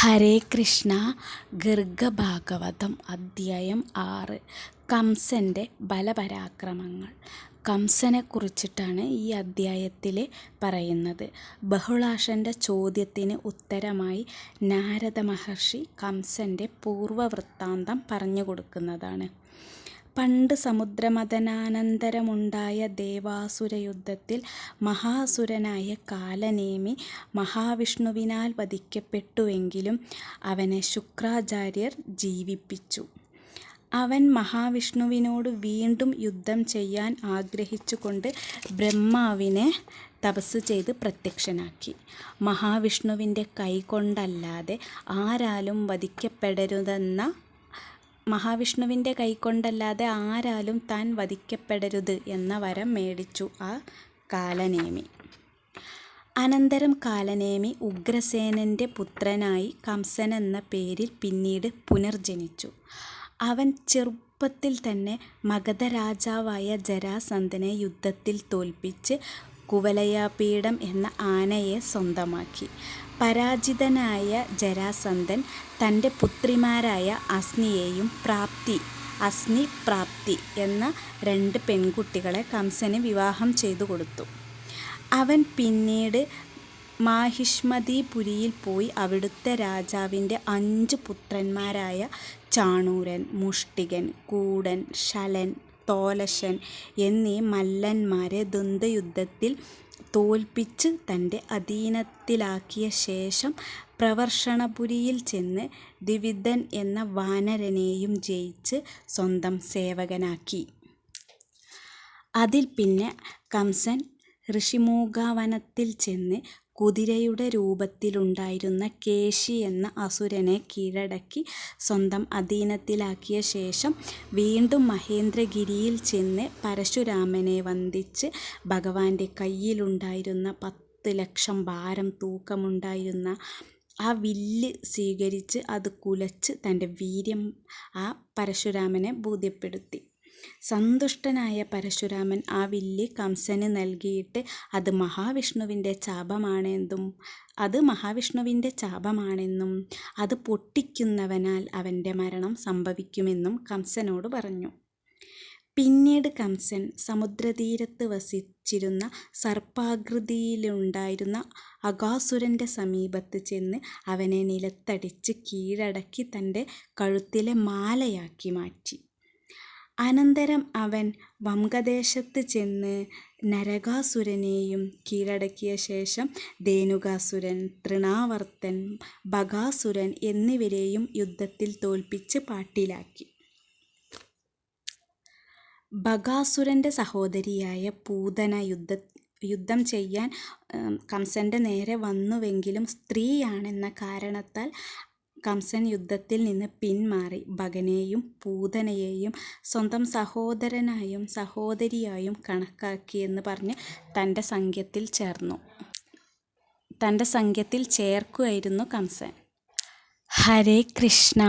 ഹരേ കൃഷ്ണ ഗർഗഭാഗവതം അദ്ധ്യായം ആറ്. കംസന്റെ ബലപരാക്രമങ്ങൾ. കംസനെ കുറിച്ചിട്ടാണ് ഈ അധ്യായത്തിൽ പറയുന്നത്. ബഹുളാഷന്റെ ചോദ്യത്തിന് ഉത്തരമായി നാരദ മഹർഷി കംസന്റെ പൂർവവൃത്താന്തം പറഞ്ഞു കൊടുക്കുന്നതാണ്. പണ്ട് സമുദ്രമഥനാനന്തരമുണ്ടായ ദേവാസുരയുദ്ധത്തിൽ മഹാസുരനായ കാലനേമി മഹാവിഷ്ണുവിനാൽ വധിക്കപ്പെട്ടുവെങ്കിലും അവനെ ശുക്രാചാര്യർ ജീവിപ്പിച്ചു. അവൻ മഹാവിഷ്ണുവിനോട് വീണ്ടും യുദ്ധം ചെയ്യാൻ ആഗ്രഹിച്ചുകൊണ്ട് ബ്രഹ്മാവിനെ തപസ് ചെയ്ത് പ്രത്യക്ഷനാക്കി. മഹാവിഷ്ണുവിന്റെ കൈകൊണ്ടല്ലാതെ ആരാലും വധിക്കപ്പെടരുതെന്ന മഹാവിഷ്ണുവിന്റെ കൈകൊണ്ടല്ലാതെ ആരാലും താൻ വധിക്കപ്പെടരുത് എന്ന വരം മേടിച്ചു ആ കാലനേമി. അനന്തരം കാലനേമി ഉഗ്രസേനന്റെ പുത്രനായി കംസൻ എന്ന പേരിൽ പിന്നീട് പുനർജനിച്ചു. അവൻ ചെറുപ്പത്തിൽ തന്നെ മഗധരാജാവായ ജരാസന്ധനെ യുദ്ധത്തിൽ തോൽപ്പിച്ച് കുവലയാപീഠം എന്ന ആനയെ സ്വന്തമാക്കി. പരാജിതനായ ജരാസന്ധൻ തന്റെ പുത്രിമാരായ അസ്നിയെയും പ്രാപ്തി അസ്നി പ്രാപ്തി എന്ന രണ്ട് പെൺകുട്ടികളെ കംസന് വിവാഹം ചെയ്തു കൊടുത്തു അവൻ പിന്നീട് മാഹിഷ്മതിപുരിയിൽ പോയി അവിടുത്തെ രാജാവിന്റെ അഞ്ച് പുത്രന്മാരായ ചാണൂരൻ, മുഷ്ടികൻ, കൂടൻ, ശലൻ, തോലശൻ എന്നീ മല്ലന്മാരെ ദ്വന്ദ്വയുദ്ധത്തിൽ തോൽപ്പിച്ച് തന്റെ അധീനത്തിലാക്കിയ ശേഷം പ്രവർഷണപുരിയിൽ ചെന്ന് ദ്വിവിധൻ എന്ന വാനരനെയും ജയിച്ച് സ്വന്തം സേവകനാക്കി. അതിൽ പിന്നെ കംസൻ ഋഷിമൂകാവനത്തിൽ ചെന്ന് കുതിരയുടെ രൂപത്തിലുണ്ടായിരുന്ന കേശി എന്ന അസുരനെ കീഴടക്കി സ്വന്തം അധീനത്തിലാക്കിയ ശേഷം വീണ്ടും മഹേന്ദ്രഗിരിയിൽ ചെന്ന് പരശുരാമനെ വന്ദിച്ച് ഭഗവാന്റെ കയ്യിലുണ്ടായിരുന്ന പത്ത് ലക്ഷം ഭാരം തൂക്കമുണ്ടായിരുന്ന ആ വില്ല് സ്വീകരിച്ച് അത് കുലച്ച് തന്റെ വീര്യം ആ പരശുരാമനെ ബോധ്യപ്പെടുത്തി. സന്തുഷ്ടനായ പരശുരാമൻ ആ വില്ല് കംസന് നൽകിയിട്ട് അത് മഹാവിഷ്ണുവിന്റെ ശാപമാണെന്നും അത് മഹാവിഷ്ണുവിന്റെ ശാപമാണെന്നും അത് പൊട്ടിക്കുന്നവനാൽ അവന്റെ മരണം സംഭവിക്കുമെന്നും കംസനോട് പറഞ്ഞു. പിന്നീട് കംസൻ സമുദ്രതീരത്ത് വസിച്ചിരുന്ന സർപ്പാകൃതിയിലുണ്ടായിരുന്ന അകാസുരന്റെ സമീപത്ത് ചെന്ന് അവനെ നിലത്തടിച്ച് കീഴടക്കി തന്റെ കഴുത്തിലെ മാലയാക്കി മാറ്റി. അനന്തരം അവൻ വംഗദേശത്ത് ചെന്ന് നരകാസുരനെയും കീഴടക്കിയ ശേഷം ധേനുകാസുരൻ, തൃണാവർത്തൻ, ബകാസുരൻ എന്നിവരെയും യുദ്ധത്തിൽ തോൽപ്പിച്ച് പാട്ടിലാക്കി. ബകാസുരന്റെ സഹോദരിയായ പൂതന യുദ്ധ യുദ്ധം ചെയ്യാൻ കംസന്റെ നേരെ വന്നുവെങ്കിലും സ്ത്രീയാണെന്ന കാരണത്താൽ കംസൻ യുദ്ധത്തിൽ നിന്ന് പിന്മാറി ഭഗനെയും പൂതനയെയും സ്വന്തം സഹോദരനായും സഹോദരിയായും കണക്കാക്കിയെന്ന് പറഞ്ഞ് തന്റെ സഖ്യത്തിൽ ചേർന്നു. തന്റെ സഖ്യത്തിൽ ചേർക്കുമായിരുന്നു കംസൻ. ഹരേ കൃഷ്ണ